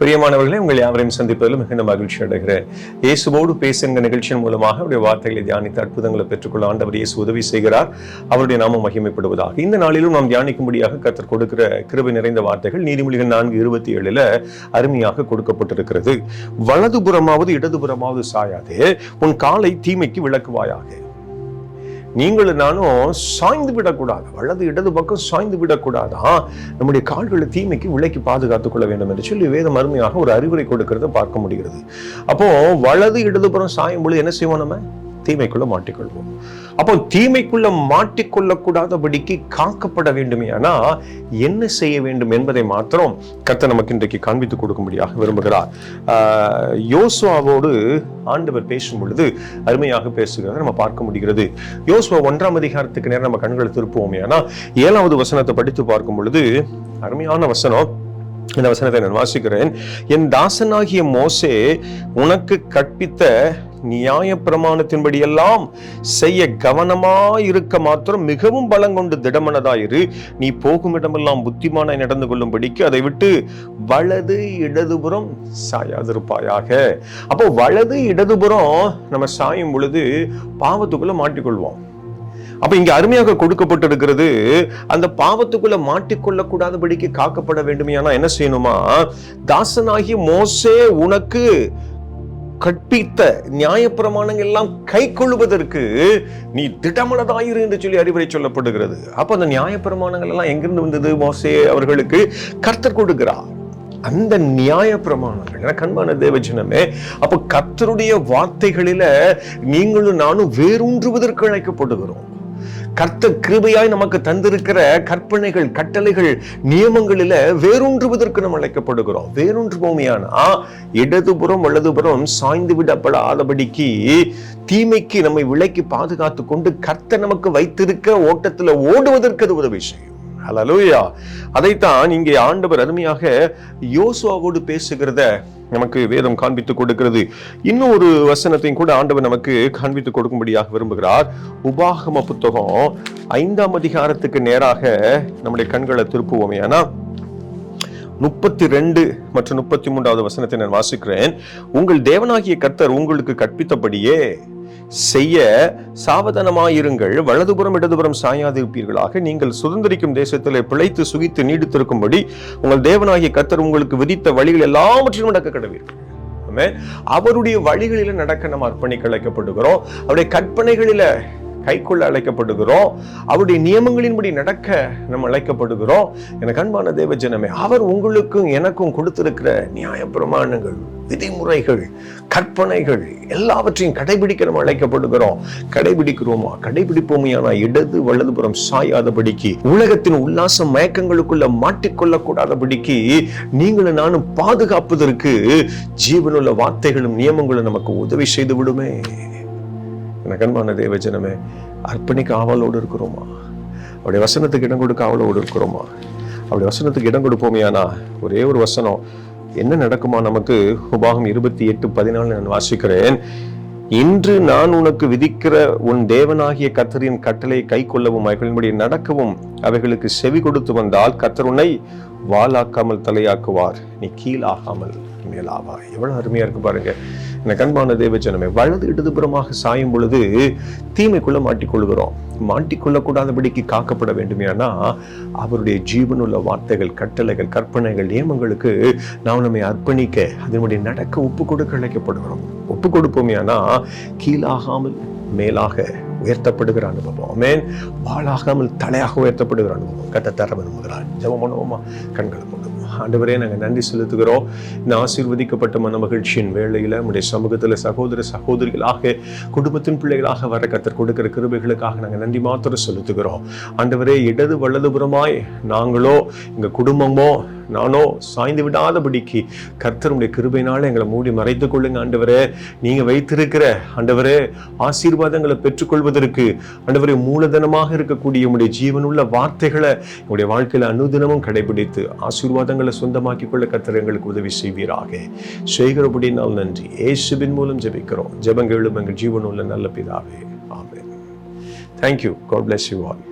பிரியமானவர்களே உங்கள் யாவரையும் சந்திப்பதில் மிகுந்த மகிழ்ச்சி அடைகிறேன். இயேசுவோடு பேசுகிற நிகழ்ச்சியின் மூலமாக அவருடைய வார்த்தைகளை தியானித்து அற்புதங்களை பெற்றுக்கொள்ள ஆண்டவர் இயேசு உதவி செய்கிறார். அவருடைய நாமம் மகிமைப்படுவதாக. இந்த நாளிலும் நாம் தியானிக்கும்படியாக கத்தர் கொடுக்கிற கிருபை நிறைந்த வார்த்தைகள் நீதிமொழிகள் நான்கு இருபத்தி ஏழுல அருமையாக கொடுக்கப்பட்டிருக்கிறது. வலதுபுறமாவது இடதுபுறமாவது சாயாதே. உன் காலை தீமைக்கு விளக்குவாயாக. நீங்களும் நானும் சாய்ந்து விடக்கூடாது. வலது இடது பக்கம் சாய்ந்து விடக்கூடாதா. நம்முடைய கால்களை தீமைக்கு விலைக்கு பாதுகாத்துக் கொள்ள வேண்டும் என்று சொல்லி வேதம் அருமையாக ஒரு அறிவுரை கொடுக்கிறத பார்க்க முடிகிறது. அப்போ வலது இடதுபுறம் சாயும் பொழுது என்ன செய்வோம் நம்ம? தீமைக்குள்ள மாட்டிக்கொள்வோம். அப்போ தீமைக்குள்ள மாட்டிக்கொள்ளக்கூடாதபடிக்கு காக்கப்பட வேண்டுமே ஆனா என்ன செய்ய வேண்டும் என்பதை மாத்திரம் கத்த நமக்கு இன்றைக்கு காண்பித்துக் கொடுக்கும்படியாக விரும்புகிறார். யோசுவாவோடு ஆண்டவர் பேசும் பொழுது அருமையாக பேசுகிறத நம்ம பார்க்க முடிகிறது. யோசுவா ஒன்றாம் அதிகாரத்துக்கு நேரம் நம்ம கண்களை திருப்புவோம் ஏன்னா ஏழாவது வசனத்தை படித்து பார்க்கும் பொழுது அருமையான வசனம். இந்த வசனத்தை நான் வாசிக்கிறேன். என் தாசனாகிய மோசே உனக்கு கற்பித்த நியாய பிரமாணத்தின்படியெல்லாம் செய்ய கவனமாயிருக்க மாத்திரம் மிகவும் பலங்கொண்டு திடமனதாயிரு. நீ போகும் இடமெல்லாம் புத்திமானாய் நடந்து கொள்ளும்படிக்கு அதை விட்டு வலது இடதுபுறம் சாயாதிருப்பாயாக. அப்போ வலது இடதுபுறம் நம்ம சாயும் பொழுது பாவத்துக்குள்ள மாட்டிக்கொள்வோம். அப்ப இங்க அருமையாக கொடுக்கப்பட்டிருக்கிறது அந்த பாவத்துக்குள்ள மாட்டிக்கொள்ள கூடாதபடிக்கு காக்கப்பட வேண்டுமையானா என்ன செய்யணுமா? தாசனாகி மோசே உனக்கு கற்பித்த நியாயப்பிரமாணங்கள் எல்லாம் கை கொள்வதற்கு நீ திட்டமனதாயிரு என்று சொல்லி அறிவுரை சொல்லப்படுகிறது. அப்ப அந்த நியாயப்பிரமாணங்கள் எல்லாம் எங்கிருந்து வந்தது? மோசே அவர்களுக்கு கர்த்தர் கொடுக்கிறார். அந்த நியாய பிரமாணங்கள் எனக்கு அன்பான தேவஜனமே அப்ப கர்த்தருடைய வார்த்தைகளில நீங்களும் நானும் வேரூன்றுவதற்கு அழைக்கப்படுகிறோம். கர்த்த கிருபையாய் நமக்கு தந்திருக்கிற கற்பனைகள் கட்டளைகள் நியமங்களில வேரூன்றுவதற்கு நம்ம அழைக்கப்படுகிறோம். வேரூன்று இடதுபுறம் வலதுபுறம் சாய்ந்து விடப்படாதபடிக்கு தீமைக்கு நம்மை விலைக்கு பாதுகாத்து கொண்டு கர்த்த நமக்கு வைத்திருக்க ஓட்டத்துல ஓடுவதற்கு அது உதவி செய்யும். ஹalleluya அதைத்தான் இங்கே ஆண்டவர் அருமையாக யோசுவாவோடு பேசுகிறத நமக்கு வேதம் காண்பித்துக் கொடுக்கிறது. இன்னும் ஒரு வசனத்தையும் கூட ஆண்டவர் நமக்கு காண்பித்துக் கொடுக்கும்படியாக விரும்புகிறார். உபாகம புத்தகம் ஐந்தாம் அதிகாரத்துக்கு நேராக நம்முடைய கண்களை திருப்புவோமே. ஆனால் முப்பத்தி ரெண்டு மற்றும் முப்பத்தி மூன்றாவது வசனத்தை நான் வாசிக்கிறேன். உங்கள் தேவனாகிய கர்த்தர் உங்களுக்கு கற்பித்தபடியே செய்ய சாவதானமாயிருங்கள். வலதுபுறம் இடதுபுறம் சாயாதிருப்பீர்களாக. நீங்கள் சுதந்திரிக்கும் தேசத்திலே பிழைத்து சுகித்து நீடித்திருக்கும்படி உங்கள் தேவனாகிய கத்தர் உங்களுக்கு விதித்த வழிகள் எல்லாவற்றிலும் நடக்க கடவீர்கள். அவருடைய வழிகளில நடக்க நம்ம அர்ப்பணிக்க அழைக்கப்படுகிறோம். அவருடைய கற்பனைகளில கைக்குள்ள அழைக்கப்படுகிறோம். அவருடைய நியமங்களின்படி நடக்க நம்ம அழைக்கப்படுகிறோம். எனக்கு அன்பான தேவ ஜனமே அவர் உங்களுக்கும் எனக்கும் கொடுத்திருக்கிற நியாய பிரமாணங்கள் விதிமுறைகள் கற்பனைகள் எல்லாவற்றையும் கடைபிடிக்க நம்ம அழைக்கப்படுகிறோம். கடைபிடிக்கிறோமா? கடைபிடிப்போமையான இடது வலதுபுறம் சாயாதபடிக்கு உலகத்தின் உல்லாச மயக்கங்களுக்குள்ள மாட்டிக்கொள்ளக்கூடாதபடிக்கு நீங்களும் நானும் பாதுகாப்பதற்கு ஜீவனுள்ள வார்த்தைகளும் நியமங்களும் நமக்கு உதவி செய்து விடுமே. எனக்கு அன்பான தேவஜனமே அர்ப்பணிக்க ஆவலோடு இருக்கிறோமா? அவருடைய வசனத்துக்கு இடம் கொடுக்க ஆவலோடு இருக்கிறோமா? அவருடைய வசனத்துக்கு இடம் கொடுப்போமையானா ஒரே ஒரு வசனம் என்ன நடக்குமா நமக்கு? உபாகம் இருபத்தி எட்டு பதினாலு நான் வாசிக்கிறேன். இன்று நான் உனக்கு விதிக்கிற உன் தேவனாகிய கத்தரின் கட்டளை கை கொள்ளவும் அவைகளின்படி நடக்கவும் அவைகளுக்கு செவி கொடுத்து வந்தால் கத்தர் உன்னை வாலாக்காமல் தலையாக்குவார். நீ கீழாகாமல் மேலாவா எவ்வளவு அருமையா இருக்கு பாருங்க. எனக்கு அன்பான தேவஜனமே வலது இடதுபுறமாக சாயும் பொழுது தீமைக்குள்ள மாட்டிக்கொள்கிறோம். மாட்டிக்கொள்ளக்கூடாதபடிக்கு காக்கப்பட வேண்டுமேனா அவருடைய ஜீவனுள்ள வார்த்தைகள் கட்டளைகள் கற்பனைகள் நியமங்களுக்கு நாம் நம்மை அர்ப்பணிக்க அதனுடைய நடக்க ஒப்பு கொடுக்க அழைக்கப்படுகிறோம். ஒப்பு கொடுப்போமேனா கீழாகாமல் மேலாக உயர்த்தப்படுகிற அனுபவம். மேன் வாழாகாமல் தலையாக உயர்த்தப்படுகிற அனுபவம். கத்த தர விரும்புகிறார் ஜெபம் பண்ணுவோமா? கண்களை மூடுவோம்? ஆண்டவரே நாங்கள் நன்றி செலுத்துகிறோம். இந்த ஆசீர்வதிக்கப்பட்ட மன மகிழ்ச்சியின் வேலையில் நம்முடைய சமூகத்தில் சகோதர சகோதரிகளாக குடும்பத்தின் பிள்ளைகளாக வர கத்தர் கொடுக்கிற கிருபைகளுக்காக நாங்கள் நன்றி மாத்திரம் செலுத்துகிறோம். ஆண்டவரே இடது வலதுபுறமாய் நாங்களோ எங்கள் குடும்பமோ நானோ சாய்ந்து விடாதபடிக்கு கர்த்தருடைய கிருபையினால் எங்களை மூடி மறைத்துக் கொள்ளுங்க ஆண்டவரே. நீங்க வைத்திருக்கிற ஆண்டவரே ஆசீர்வாதங்களை பெற்றுக்கொள்வதற்கு ஆண்டவரே மூலதனமாக இருக்கக்கூடிய உங்களுடைய ஜீவனுள்ள வார்த்தைகளை எங்களுடைய வாழ்க்கையில் அனுதினமும் கடைபிடித்து ஆசீர்வாதங்களை சொந்தமாக்கி கொள்ள கர்த்தர் எங்களுக்கு உதவி செய்வீராக. செய்கிறபடினால் நன்றி. ஏசுபின் மூலம் ஜெபிக்கிறோம். ஜெபங்களும் எங்கள் ஜீவனுள்ள நல்ல பிதாவே. ஆமே thank you God bless you all